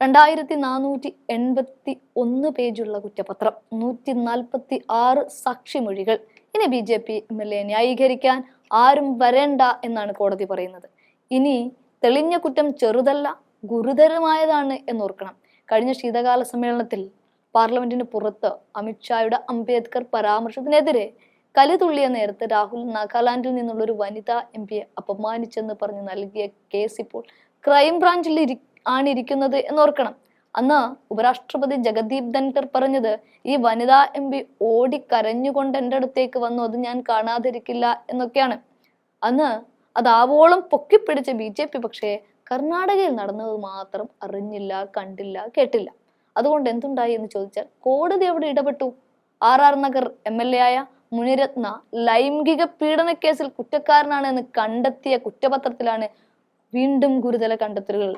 രണ്ടായിരത്തി നാനൂറ്റി എൺപത്തി ഒന്ന് പേജുള്ള കുറ്റപത്രം നൂറ്റി നാൽപ്പത്തി ആറ് സാക്ഷിമൊഴികൾ ഇനി B J P M L A ന്യായീകരിക്കാൻ ആരും വരേണ്ട എന്നാണ് കോടതി പറയുന്നത്. ഇനി തെളിഞ്ഞ കുറ്റം ചെറുതല്ല ഗുരുതരമായതാണ് എന്നോർക്കണം. കഴിഞ്ഞ ശീതകാല സമ്മേളനത്തിൽ പാർലമെന്റിന് പുറത്ത് അമിത്ഷായുടെ അംബേദ്കർ പരാമർശത്തിനെതിരെ കലിതുള്ളിയ നേരത്ത് രാഹുൽ നാഗാലാൻഡിൽ നിന്നുള്ള ഒരു വനിതാ എം പിയെ അപമാനിച്ചെന്ന് പറഞ്ഞ് നൽകിയ കേസ് ഇപ്പോൾ ക്രൈംബ്രാഞ്ചിൽ ഇരി ആണ് ഇരിക്കുന്നത് എന്നോർക്കണം. അന്ന് ഉപരാഷ്ട്രപതി ജഗദീപ് ധൻകർ പറഞ്ഞത് ഈ വനിതാ എം പി ഓടി കരഞ്ഞുകൊണ്ട് എന്റെ അടുത്തേക്ക് വന്നു അത് ഞാൻ കാണാതിരിക്കില്ല എന്നൊക്കെയാണ്. അന്ന് അതാവോളം പൊക്കിപ്പിടിച്ച ബി ജെ പി പക്ഷേ കർണാടകയിൽ നടന്നത് മാത്രം അറിഞ്ഞില്ല കണ്ടില്ല കേട്ടില്ല. അതുകൊണ്ട് എന്തുണ്ടായി എന്ന് ചോദിച്ചാൽ കോടതി അവിടെ ഇടപെട്ടു. R R Nagar M L A ആയ മുനിരത്ന ലൈംഗിക പീഡന കേസിൽ കുറ്റക്കാരനാണ് എന്ന് കണ്ടെത്തിയ കുറ്റപത്രത്തിലാണ് വീണ്ടും ഗുരുതര കണ്ടെത്തലുകൾ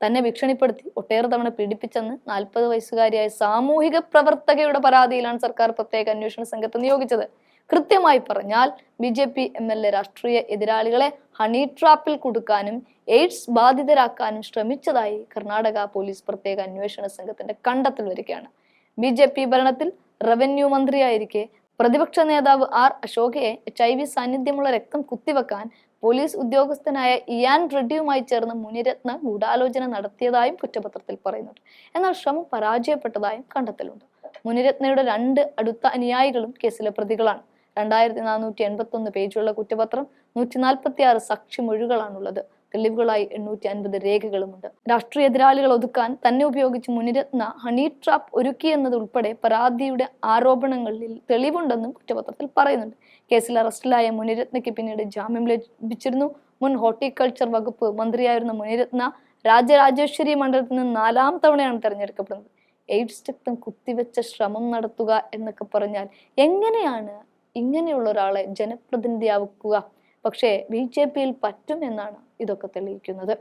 തന്നെ ഭീഷണിപ്പെടുത്തി ഒട്ടേറെ തവണ പീഡിപ്പിച്ചെന്ന് നാൽപ്പത് വയസ്സുകാരിയായ സാമൂഹിക പ്രവർത്തകയുടെ പരാതിയിലാണ് സർക്കാർ പ്രത്യേക അന്വേഷണ സംഘത്തെ നിയോഗിച്ചത്. കൃത്യമായി പറഞ്ഞാൽ B J P M L A രാഷ്ട്രീയ എതിരാളികളെ ഹണി ട്രാപ്പിൽ കൊടുക്കാനും എയ്ഡ്സ് ബാധിതരാക്കാനും ശ്രമിച്ചതായി കർണാടക പോലീസ് പ്രത്യേക അന്വേഷണ സംഘത്തിന്റെ കണ്ടെത്തൽ വരികയാണ്. ബി ജെ പി ഭരണത്തിൽ റവന്യൂ മന്ത്രിയായിരിക്കെ പ്രതിപക്ഷ നേതാവ് ആർ അശോകയെ എച്ച് ഐ വി സാന്നിധ്യമുള്ള രക്തം കുത്തിവെക്കാൻ പോലീസ് ഉദ്യോഗസ്ഥനായ ഇയാൻ റെഡ്ഡിയുമായി ചേർന്ന് മുനിരത്ന ഗൂഢാലോചന നടത്തിയതായും കുറ്റപത്രത്തിൽ പറയുന്നുണ്ട്. എന്നാൽ ശ്രമം പരാജയപ്പെട്ടതായും കണ്ടെത്തലുണ്ട്. മുനിരത്നയുടെ രണ്ട് അടുത്ത അനുയായികളും കേസിലെ പ്രതികളാണ്. രണ്ടായിരത്തി നാനൂറ്റി എൺപത്തി ഒന്ന് പേജുള്ള കുറ്റപത്രം നൂറ്റി നാൽപ്പത്തി ആറ് സാക്ഷിമൊഴികളാണുള്ളത് തെളിവുകളായി എണ്ണൂറ്റി അൻപത് രേഖകളുമുണ്ട്. രാഷ്ട്രീയ എതിരാളികൾ ഒതുക്കാൻ തന്നെ ഉപയോഗിച്ച് മുനിരത്ന ഹണി ട്രാപ്പ് ഒരുക്കിയെന്നതുൾപ്പെടെ പരാതിയുടെ ആരോപണങ്ങളിൽ തെളിവുണ്ടെന്നും കുറ്റപത്രത്തിൽ പറയുന്നുണ്ട്. കേസിൽ അറസ്റ്റിലായ മുനിരത്നയ്ക്ക് പിന്നീട് ജാമ്യം ലഭിച്ചിരുന്നു. മുൻ ഹോർട്ടിക്കൾച്ചർ വകുപ്പ് മന്ത്രിയായിരുന്ന മുനിരത്ന രാജരാജേശ്വരി മണ്ഡലത്തിൽ നിന്ന് നാലാം തവണയാണ് തെരഞ്ഞെടുക്കപ്പെടുന്നത്. എയ്ഡ്സ് രക്തം കുത്തിവെച്ച ശ്രമം നടത്തുക എന്നൊക്കെ പറഞ്ഞാൽ എങ്ങനെയാണ് ഇങ്ങനെയുള്ള ഒരാളെ ജനപ്രതിനിധിയാക്കുക പക്ഷേ ബി ജെ പിയിൽ പറ്റുമെന്നാണ് ഇതൊക്കെ തെളിയിക്കുന്നത്.